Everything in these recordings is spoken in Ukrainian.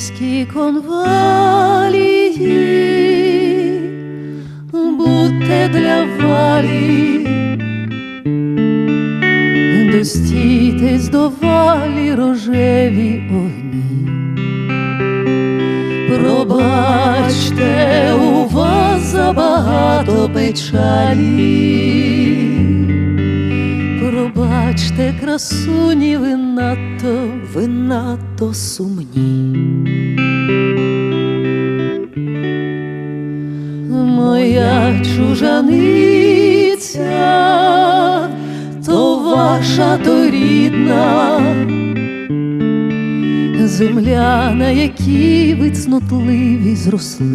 Колимські конвалії, будьте для валі, достійтесь до валі рожеві огні. Пробачте, у вас забагато печалі. Пробачте, красуні, ви надто, ви надто сумні. Чужаниця, то ваша, то рідна земля, на якій ви цнотливі зросли.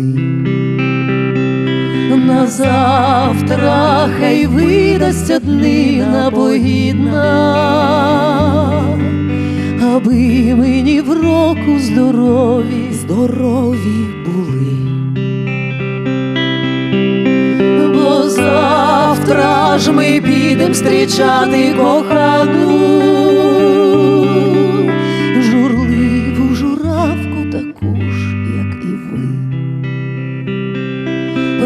На завтра хай видасться днина погідна, аби мені в року здорові, здорові були. Ж ми підем зустрічати кохану, журливу журавку таку ж, як і ви.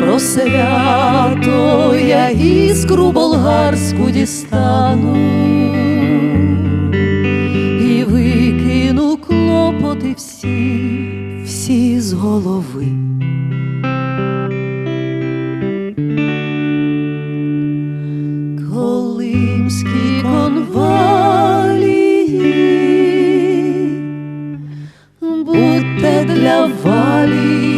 Про свято я іскру болгарську дістану і викину клопоти всі, всі з голови. Колимські конвалії, будьте для валі,